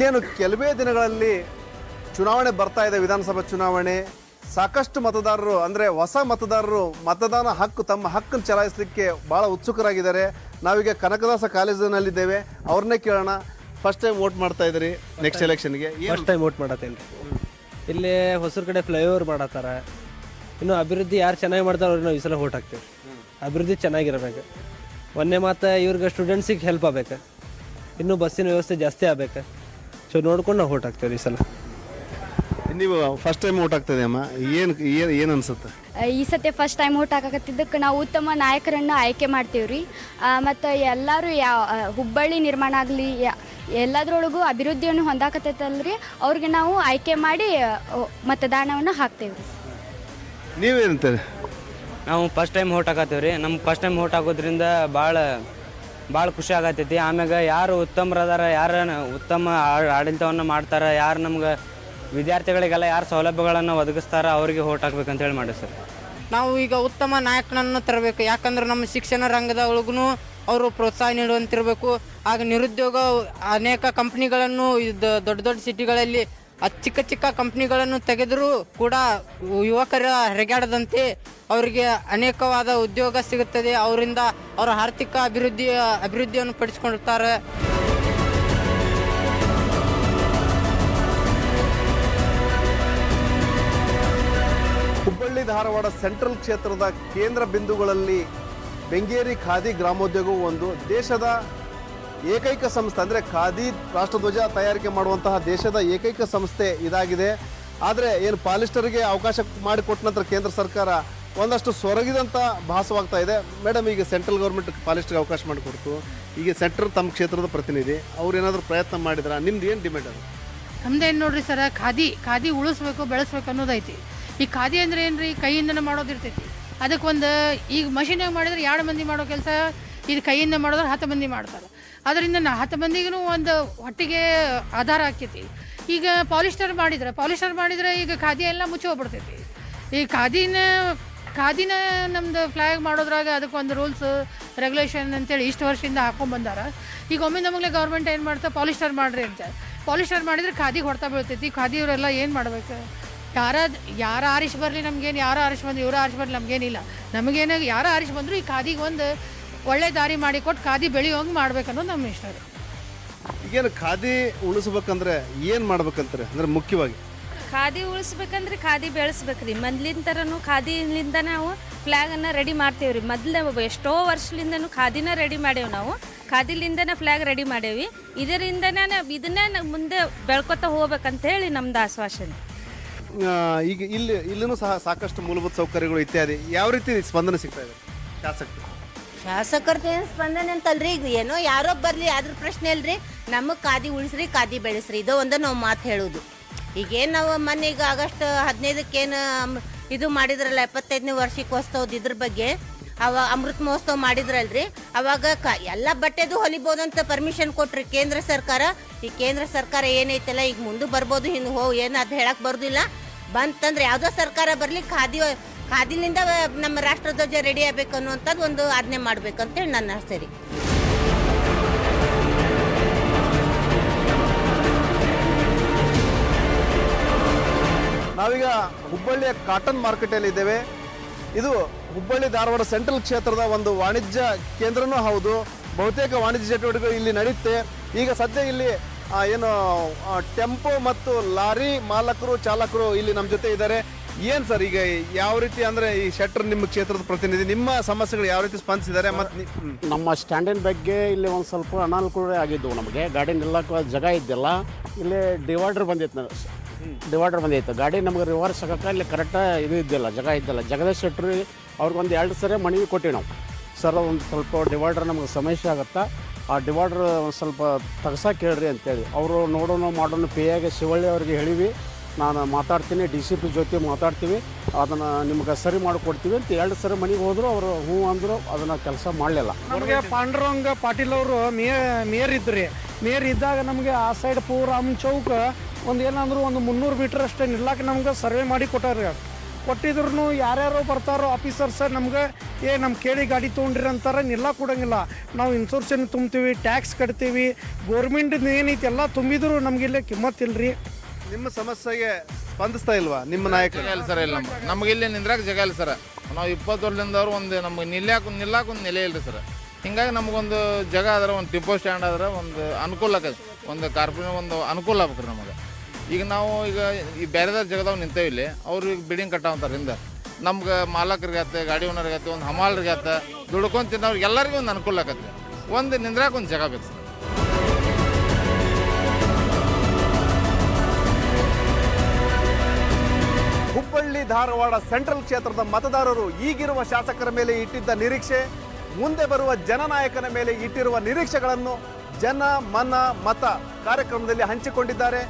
ಇನ್ನೇನು ಕೆಲವೇ ದಿನಗಳಲ್ಲಿ ಚುನಾವಣೆ ಬರ್ತಾ ಇದೆ ವಿಧಾನಸಭಾ ಚುನಾವಣೆ. ಸಾಕಷ್ಟು ಮತದಾರರು ಅಂದರೆ ಹೊಸ ಮತದಾರರು ಮತದಾನ ಹಕ್ಕು ತಮ್ಮ ಹಕ್ಕನ್ನು ಚಲಾಯಿಸಲಿಕ್ಕೆ ಭಾಳ ಉತ್ಸುಕರಾಗಿದ್ದಾರೆ. ನಾವೀಗ ಕನಕದಾಸ ಕಾಲೇಜಿನಲ್ಲಿದ್ದೇವೆ. ಅವ್ರನ್ನೇ ಕೇಳೋಣ. ಫಸ್ಟ್ ಟೈಮ್ ವೋಟ್ ಮಾಡ್ತಾ ಇದ್ದೀರಿ ನೆಕ್ಸ್ಟ್ ಎಲೆಕ್ಷನ್ಗೆ ಫಸ್ಟ್ ಟೈಮ್ ವೋಟ್ ಮಾಡತ್ತೇನೆ ಇಲ್ಲಿ. ಹೊಸರು ಕಡೆ ಫ್ಲೈಓವರ್ ಮಾಡತ್ತಾರ. ಇನ್ನು ಅಭಿವೃದ್ಧಿ ಯಾರು ಚೆನ್ನಾಗಿ ಮಾಡ್ತಾರೆ ಅವ್ರಿಗೆ ನಾವು ಈ ಸಲ ವೋಟ್ ಹಾಕ್ತೀವಿ. ಅಭಿವೃದ್ಧಿ ಚೆನ್ನಾಗಿರಬೇಕು. ಒಂದೇ ಮಾತು ಇವ್ರಿಗೆ ಸ್ಟೂಡೆಂಟ್ಸಿಗೆ ಹೆಲ್ಪ್ ಆಗ್ಬೇಕು. ಇನ್ನೂ ಬಸ್ಸಿನ ವ್ಯವಸ್ಥೆ ಜಾಸ್ತಿ ಆಗ್ಬೇಕು. ಸೊ ನೋಡ್ಕೊಂಡು ನಾವು ಓಟ್ ಹಾಕ್ತೇವೆ ಈ ಸಲ. ನೀವು ಫಸ್ಟ್ ಟೈಮ್ ಓಟ್ ಆಗ್ತದೆ ಅಮ್ಮ. ಏನು ಏನು ಏನು ಅನ್ಸುತ್ತೆ? ಈ ಸತಿ ಫಸ್ಟ್ ಟೈಮ್ ಓಟ್ ಹಾಕಕತ್ತಿದ್ದಕ್ಕೆ ನಾವು ಉತ್ತಮ ನಾಯಕರನ್ನು ಆಯ್ಕೆ ಮಾಡ್ತೀವಿ ರೀ. ಮತ್ತು ಎಲ್ಲರೂ ಯಾವ ಹುಬ್ಬಳ್ಳಿ ನಿರ್ಮಾಣ ಆಗಲಿ ಎಲ್ಲದರೊಳಗೂ ಅಭಿವೃದ್ಧಿಯನ್ನು ಹೊಂದಾಕತ್ತೈತಲ್ರಿ ಅವ್ರಿಗೆ ನಾವು ಆಯ್ಕೆ ಮಾಡಿ ಮತದಾನವನ್ನು ಹಾಕ್ತೇವೆ ರೀ. ನೀವೇನಂತಾರೆ ನಾವು ಫಸ್ಟ್ ಟೈಮ್ ಓಟ್ ಹಾಕತ್ತೀವಿ ರೀ. ನಮ್ಗೆ ಫಸ್ಟ್ ಟೈಮ್ ಓಟ್ ಹಾಕೋದ್ರಿಂದ ಭಾಳ ಭಾಳ ಖುಷಿ ಆಗತ್ತೈತಿ ಆಮ್ಯಾಗ ಯಾರು ಉತ್ತಮರದಾರ, ಯಾರು ಉತ್ತಮ ಆಡಳಿತವನ್ನು ಮಾಡ್ತಾರೆ, ಯಾರು ನಮ್ಗೆ ವಿದ್ಯಾರ್ಥಿಗಳಿಗೆಲ್ಲ ಯಾರು ಸೌಲಭ್ಯಗಳನ್ನು ಒದಗಿಸ್ತಾರ, ಅವರಿಗೆ ಹಾಕ್ಬೇಕು ಹೇಳಿ ಮಾಡಿ ಸರ್. ನಾವು ಈಗ ಉತ್ತಮ ನಾಯಕನನ್ನು ತರಬೇಕು. ಯಾಕಂದ್ರೆ ನಮ್ಮ ಶಿಕ್ಷಣ ರಂಗದ ಒಳಗೂ ಅವರು ಪ್ರೋತ್ಸಾಹ ನೀಡುವಂತಿರಬೇಕು. ಆಗ ನಿರುದ್ಯೋಗ ಅನೇಕ ಕಂಪ್ನಿಗಳನ್ನು ದೊಡ್ಡ ದೊಡ್ಡ ಸಿಟಿಗಳಲ್ಲಿ ಚಿಕ್ಕ ಚಿಕ್ಕ ಕಂಪ್ನಿಗಳನ್ನು ತೆಗೆದರೂ ಕೂಡ ಯುವಕರ ಹೆರಗಾಡದಂತೆ ಅವರಿಗೆ ಅನೇಕವಾದ ಉದ್ಯೋಗ ಸಿಗುತ್ತದೆ. ಅವರಿಂದ ಅವರ ಆರ್ಥಿಕ ಅಭಿವೃದ್ಧಿ, ಅಭಿವೃದ್ಧಿಯನ್ನು ಪಡಿಸಿಕೊಂಡಿರ್ತಾರೆ ಹುಬ್ಬಳ್ಳಿ, ಧಾರವಾಡ ಸೆಂಟ್ರಲ್ ಕ್ಷೇತ್ರದ ಕೇಂದ್ರ ಬಿಂದುಗಳಲ್ಲಿ ಬೆಂಗೇರಿ ಖಾದಿ ಗ್ರಾಮೋದ್ಯೋಗವು ಒಂದು. ದೇಶದ ಏಕೈಕ ಸಂಸ್ಥೆ ಅಂದರೆ ಖಾದಿ ರಾಷ್ಟ್ರಧ್ವಜ ತಯಾರಿಕೆ ಮಾಡುವಂತಹ ದೇಶದ ಏಕೈಕ ಸಂಸ್ಥೆ ಇದಾಗಿದೆ. ಆದರೆ ಏನು ಪಾಲಿಸ್ಟರ್ಗೆ ಅವಕಾಶ ಮಾಡಿಕೊಟ್ಟ ನಂತರ ಕೇಂದ್ರ ಸರ್ಕಾರ ಒಂದಷ್ಟು ಸೊರಗಿದಂಥ ಭಾಸವಾಗ್ತಾ ಇದೆ. ಮೇಡಮ್ ಈಗ ಸೆಂಟ್ರಲ್ ಗೌರ್ಮೆಂಟ್ ಪಾಲಿಸ್ಟರ್ಗೆ ಅವಕಾಶ ಮಾಡಿಕೊಡ್ತು. ಈಗ ಸೆಂಟ್ರಲ್ ತಮ್ಮ ಕ್ಷೇತ್ರದ ಪ್ರತಿನಿಧಿ, ಅವ್ರು ಏನಾದರೂ ಪ್ರಯತ್ನ ಮಾಡಿದ್ರ? ನಿಮ್ದು ಏನು ಡಿಮ್ಯಾಂಡ್ ಅದು? ನಮ್ದೇನು ನೋಡ್ರಿ ಸರ, ಖಾದಿ ಖಾದಿ ಉಳಿಸ್ಬೇಕು, ಬೆಳೆಸ್ಬೇಕು ಅನ್ನೋದೈತಿ. ಈ ಖಾದಿ ಅಂದ್ರೆ ಏನ್ರಿ, ಕೈಯಿಂದನೇ ಮಾಡೋದಿರ್ತೈತಿ. ಅದಕ್ಕೆ ಒಂದು ಈಗ ಮಷಿನಾಗ ಮಾಡಿದ್ರೆ ಎರಡು ಮಂದಿ ಮಾಡೋ ಕೆಲಸ? ಇದು ಕೈಯಿಂದ ಮಾಡಿದ್ರೆ ಹತ್ತು ಮಂದಿ ಮಾಡ್ತಾರೆ. ಅದರಿಂದ ನಾ ಹತ್ತು ಮಂದಿಗೂ ಒಂದು ಹೊಟ್ಟಿಗೆ ಆಧಾರ ಆಕೈತಿ ಈಗ ಪಾಲಿಸ್ಟರ್ ಮಾಡಿದ್ರೆ ಪಾಲಿಸ್ಟರ್ ಮಾಡಿದ್ರೆ ಈಗ ಖಾದಿ ಎಲ್ಲ ಮುಚ್ಚಿ ಹೋಗ್ಬಿಡ್ತೈತಿ. ಈ ಖಾದಿನ ಖಾದಿನ ನಮ್ದು ಫ್ಲಾಗ್ ಮಾಡೋದ್ರಾಗ ಅದಕ್ಕೊಂದು ರೂಲ್ಸ್ ರೆಗ್ಯುಲೇಷನ್ ಅಂತೇಳಿ ಇಷ್ಟು ವರ್ಷದಿಂದ ಹಾಕೊಂಡ್ ಬಂದಾರ. ಈಗ ಒಮ್ಮೆ ನಮಗೆ ಗೌರ್ಮೆಂಟ್ ಏನು ಮಾಡ್ತಾ, ಪಾಲಿಸ್ಟರ್ ಮಾಡ್ರಿ ಅಂತ. ಪಾಲಿಸ್ಟರ್ ಮಾಡಿದ್ರೆ ಖಾದಿಗೆ ಹೊಡ್ತಾ ಬೀಳ್ತೈತಿ. ಖಾದಿಯವರೆಲ್ಲ ಏನು ಮಾಡಬೇಕು? ಯಾರ ಯಾರ ಆರಿಸಿ ಬರಲಿ ನಮಗೇನು, ಯಾರು ಆರಿಸಿ ಬಂದು ಇವರು ಆರಿಸಿ ಬರಲಿ ನಮಗೇನಿಲ್ಲ. ನಮಗೇನು, ಯಾರು ಆರಿಸಿ ಬಂದರೂ ಈ ಖಾದಿಗೆ ಒಂದು ಒಳ್ಳೆ ದಾರಿ ಮಾಡಿ ಕೊಟ್ಟು ಖಾದಿ ಬೆಳೆಯೋಂಗೆ ಮಾಡ್ಬೇಕನ್ನೋದು ನಮ್ಮ ಇಷ್ಟ ರೀ ಈಗೇನು ಖಾದಿ ಉಳಿಸ್ಬೇಕಂದ್ರೆ ಏನು ಮಾಡ್ಬೇಕಂತಾರೆ? ಅಂದ್ರೆ ಮುಖ್ಯವಾಗಿ. ಖಾದಿ ಉಳಿಸ್ಬೇಕಂದ್ರೆ ಖಾದಿ ಬೆಳೆಸ್ಬೇಕ್ರಿ. ಮೊದ್ಲಿಂತರನು ಖಾದಿಲಿಂದ ನಾವು ಫ್ಲ್ಯಾಗನ್ನು ರೆಡಿ ಮಾಡ್ತೇವೆ ರೀ ಮೊದಲೇ ಎಷ್ಟೋ ವರ್ಷಲಿಂದನೂ ಖಾದಿನ ರೆಡಿ ಮಾಡೇವು ನಾವು. ಖಾದಿಲಿಂದನೇ ಫ್ಲ್ಯಾಗ್ ರೆಡಿ ಮಾಡೇವಿ ಇದರಿಂದನೇ ನಾವ್ ಇದನ್ನೇ ಮುಂದೆ ಬೆಳ್ಕೊತ ಹೋಗ್ಬೇಕಂತ ಹೇಳಿ ನಮ್ದು ಆಶ್ವಾಸನೆ. ಈಗ ಇಲ್ಲಿ ಇಲ್ಲೂ ಸಹ ಸಾಕಷ್ಟು ಮೂಲಭೂತ ಸೌಕರ್ಯಗಳು ಇತ್ಯಾದಿ. ಯಾವ ರೀತಿ ಸ್ಪಂದನೆ ಸಿಗ್ತಾ ಇದೆ? ಶಾಸಕರು. ಶಾಸಕರ್ದು ಏನು ಸ್ಪಂದನೆ ಅಂತಲ್ರಿ, ಈಗ ಏನೋ ಯಾರೋ ಬರ್ಲಿ ಅದ್ರ ಪ್ರಶ್ನೆ ಅಲ್ರಿ ನಮಗೆ ಕಾದಿ ಉಳಿಸ್ರಿ ಕಾದಿ ಬೆಳೆಸ್ರಿ. ಇದು ಒಂದು ನಾವು ಮಾತು ಹೇಳೋದು. ಈಗೇನು ನಾವು ಮೊನ್ನೆ ಈಗ ಆಗಸ್ಟ್ ಹದಿನೈದಕ್ಕೇನು ಇದು ಮಾಡಿದ್ರಲ್ಲ, ಎಪ್ಪತ್ತೈದನೇ ವರ್ಷಕ್ಕೋಸ್ತವ್ದು ಇದ್ರ ಬಗ್ಗೆ, ಅವ ಅಮೃತ ಮಹೋತ್ಸವ ಮಾಡಿದ್ರಲ್ರಿ. ಅವಾಗ ಕ ಎಲ್ಲ ಬಟ್ಟೆದು ಹೊಲಿಬೋದಂತ ಪರ್ಮಿಷನ್ ಕೊಟ್ರಿ ಕೇಂದ್ರ ಸರ್ಕಾರ. ಈ ಕೇಂದ್ರ ಸರ್ಕಾರ ಏನೈತಲ್ಲ, ಈಗ ಮುಂದೆ ಬರ್ಬೋದು ಹಿಂದೆ ಹೋ ಏನು ಅದು ಹೇಳಕ್ ಬರೋದಿಲ್ಲ. ಬಂತಂದ್ರೆ ಯಾವುದೋ ಸರ್ಕಾರ ಬರಲಿ, ಖಾದಿ ಖಾದಿಲಿಂದ ನಮ್ಮ ರಾಷ್ಟ್ರಧ್ವಜ ರೆಡಿ ಆಗಬೇಕು ಅನ್ನುವಂಥದ್ದು ಒಂದು ಆಜ್ಞೆ ಮಾಡ್ಬೇಕಂತೇಳಿ ನನ್ನ ಆಸೆ ರೀ. ನಾವೀಗ ಹುಬ್ಬಳ್ಳಿಯ ಕಾಟನ್ ಮಾರ್ಕೆಟಲ್ಲಿ ಇದ್ದೇವೆ. ಇದು ಹುಬ್ಬಳ್ಳಿ ಧಾರವಾಡ ಸೆಂಟ್ರಲ್ ಕ್ಷೇತ್ರದ ಒಂದು ವಾಣಿಜ್ಯ ಕೇಂದ್ರನೂ ಹೌದು. ಬಹುತೇಕ ವಾಣಿಜ್ಯ ಚಟುವಟಿಕೆಗಳು ಇಲ್ಲಿ ನಡೆಯುತ್ತೆ. ಈಗ ಸದ್ಯ ಇಲ್ಲಿ ಏನು ಟೆಂಪೋ ಮತ್ತು ಲಾರಿ ಮಾಲಕರು, ಚಾಲಕರು ಇಲ್ಲಿ ನಮ್ಮ ಜೊತೆ ಇದ್ದಾರೆ. ಏನ್ ಸರ್ ಈಗ ಯಾವ ರೀತಿ ಅಂದ್ರೆ ಈ ಶೆಟ್ಟರ್ ನಿಮ್ಮ ಕ್ಷೇತ್ರದ ಪ್ರತಿನಿಧಿ, ನಿಮ್ಮ ಸಮಸ್ಯೆಗಳು ಯಾವ ರೀತಿ ಸ್ಪಂದಿಸಿದ್ದಾರೆ? ಮತ್ತೆ ನಮ್ಮ ಸ್ಟ್ಯಾಂಡಿನ ಬಗ್ಗೆ ಇಲ್ಲಿ ಒಂದು ಸ್ವಲ್ಪ ಅನಾನುಕೂಲ ಆಗಿದ್ದವು ನಮಗೆ. ಗಾಡಿ ನಿಲ್ಲಕ್ಕೆ ಜಾಗ ಇದ್ದಿಲ್ಲ. ಇಲ್ಲಿ ಡಿವೈಡರ್ ಬಂದಿತ್ತು ಡಿವೈಡರ್ ಬಂದಿತ್ತು. ಗಾಡಿ ನಮಗೆ ರಿವರ್ಸ್ ಆಗಕ್ಕೆ ಇಲ್ಲಿ ಕರೆಕ್ಟ್ ಇದು ಇದ್ದಿಲ್ಲ, ಜಾಗ ಇದ್ದಿಲ್ಲ. ಜಗದೀಶ್ ಶೆಟ್ರಿ ಅವ್ರಿಗೊಂದು ಎರಡು ಸರಿ ಮನವಿ ಕೊಟ್ಟಿವಿ ನಾವು. ಸರ್, ಒಂದು ಸ್ವಲ್ಪ ಡಿವೈಡರ್ ನಮಗೆ ಸಮಸ್ಯೆ ಆಗುತ್ತಾ? ಆ ಡಿವೈಡರ್ ಒಂದು ಸ್ವಲ್ಪ ತಗ್ಸಕ್ಕೆ ಹೇಳ್ರಿ ಅಂತೇಳಿ. ಅವರು ನೋಡೋಣ ಮಾಡೋಣ ಪಿ ಆಗಿ ಶಿವಳ್ಳಿ ಅವ್ರಿಗೆ ಹೇಳಿವಿ. ನಾನು ಮಾತಾಡ್ತೀನಿ, ಡಿ ಸಿ ಪಿ ಜೊತೆ ಮಾತಾಡ್ತೀವಿ. ಅದನ್ನು ನಿಮ್ಗೆ ಸರಿ ಮಾಡಿಕೊಡ್ತೀವಿ ಅಂತ ಎರಡು ಸರಿ ಮನೆಗೆ ಹೋದ್ರು ಅವರು ಹ್ಞೂ ಅಂದರು, ಅದನ್ನು ಕೆಲಸ ಮಾಡಲಿಲ್ಲ. ನಮಗೆ ಪಾಂಡುರಂಗ ಪಾಟೀಲ್ ಅವರು ಮೇ ಮೇಯರ್ ಇದ್ರಿ. ಮೇಯರ್ ಇದ್ದಾಗ ನಮಗೆ ಆ ಸೈಡ್ ಪೂರ ಚೌಕ ಒಂದು ಏನಂದ್ರು ಒಂದು ಮುನ್ನೂರು ಮೀಟರ್ ಅಷ್ಟೇ ನಿಲ್ಲಕ್ಕೆ ನಮ್ಗೆ ಸರ್ವೆ ಮಾಡಿ ಕೊಟ್ಟಾರ. ಕೊಟ್ಟಿದ್ರು ಯಾರ್ಯಾರೋ ಬರ್ತಾರೋ ಆಫೀಸರ್ಸ ನಮ್ಗೆ, ಏ ನಮ್ಮ ಕೇಳಿ ಗಾಡಿ ತೊಗೊಂಡ್ರಿ ಅಂತಾರೆ. ನಿಲ್ಲ ಕೊಡಂಗಿಲ್ಲ. ನಾವು ಇನ್ಸೂರೆನ್ಸ್ ತುಂಬ್ತೀವಿ ಟ್ಯಾಕ್ಸ್ ಕಟ್ತೀವಿ. ಗೋರ್ಮೆಂಟ್ ಏನೈತಿ ಎಲ್ಲ ತುಂಬಿದ್ರು ನಮಗಿಲ್ಲೇ ಕಿಮ್ಮತ್ತಿಲ್ರಿ ನಿಮ್ಮ ಸಮಸ್ಯೆಗೆ ಸ್ಪಂದಿಸ್ತಾ ಇಲ್ವಾ? ನಿಮ್ಮ ಇಲ್ಲ ಸರ್, ಇಲ್ಲ ನಮ್ಗೆ ನಮಗೆ ಇಲ್ಲಿ ನಿಂದ್ರಾಕ ಜಾಗ ಇಲ್ಲ ಸರ್. ನಾವು ಇಪ್ಪತ್ತು ವರ್ಷದಿಂದ ಅವ್ರು ಒಂದು ನಮ್ಗೆ ನಿಲ್ಯಾಕ ನಿಲ್ಲಾಕ ಒಂದು ನೆಲೆ ಇಲ್ಲ ಸರ್. ಹಿಂಗಾಗಿ ನಮಗೊಂದು ಜಾಗ ಆದ್ರೆ, ಒಂದು ಟಿಪ್ಪೋ ಸ್ಟ್ಯಾಂಡ್ ಆದ್ರೆ ಒಂದು ಅನುಕೂಲ ಆಗ ಒಂದು ಕಾರ್ಪೊರೇಟ್ ಒಂದು ಅನುಕೂಲ ಆಗ್ಬೇಕು ರೀ ನಮಗೆ. ಈಗ ನಾವು ಈಗ ಈ ಬೇರೆದಾರ ಜಾಗದಾಗ ನಿಂತೇವೆ ಇಲ್ಲಿ, ಅವ್ರು ಈಗ ಬಿಲ್ಡಿಂಗ್ ಕಟ್ಟಾವಂತಾರೆ ಹಿಂದೆ. ನಮ್ಗೆ ಮಾಲಕರಿಗಾತೆ ಗಾಡಿ ಓನರ್ಗಾತೆ ಒಂದು ಹಮಾಲ್ರಿಗಾತೆ ದುಡ್ಕೊಂತ ತಿನ್ನೋರಿಗೆ ಎಲ್ಲರಿಗೂ ಒಂದು ಅನುಕೂಲ ಆಗತ್ತೆ ಒಂದು ನಿಂದ್ರಾಕ ಒಂದು ಜಾಗ ಬೇಕು ಸರ್. ಧಾರವಾಡ ಸೆಂಟ್ರಲ್ ಕ್ಷೇತ್ರದ ಮತದಾರರು ಈಗಿರುವ ಶಾಸಕರ ಮೇಲೆ ಇಟ್ಟಿದ್ದ ನಿರೀಕ್ಷೆ, ಮುಂದೆ ಬರುವ ಜನನಾಯಕನ ಮೇಲೆ ಇಟ್ಟಿರುವ ನಿರೀಕ್ಷೆಗಳನ್ನು ಜನ, ಮನ, ಮತ ಕಾರ್ಯಕ್ರಮದಲ್ಲಿ ಹಂಚಿಕೊಂಡಿದ್ದಾರೆ.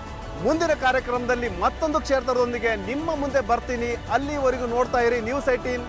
ಮುಂದಿನ ಕಾರ್ಯಕ್ರಮದಲ್ಲಿ ಮತ್ತೊಂದು ಕ್ಷೇತ್ರದೊಂದಿಗೆ ನಿಮ್ಮ ಮುಂದೆ ಬರ್ತೀನಿ. ಅಲ್ಲಿವರೆಗೂ ನೋಡ್ತಾ ಇರಿ ನ್ಯೂಸ್ ಐಟೀನ್.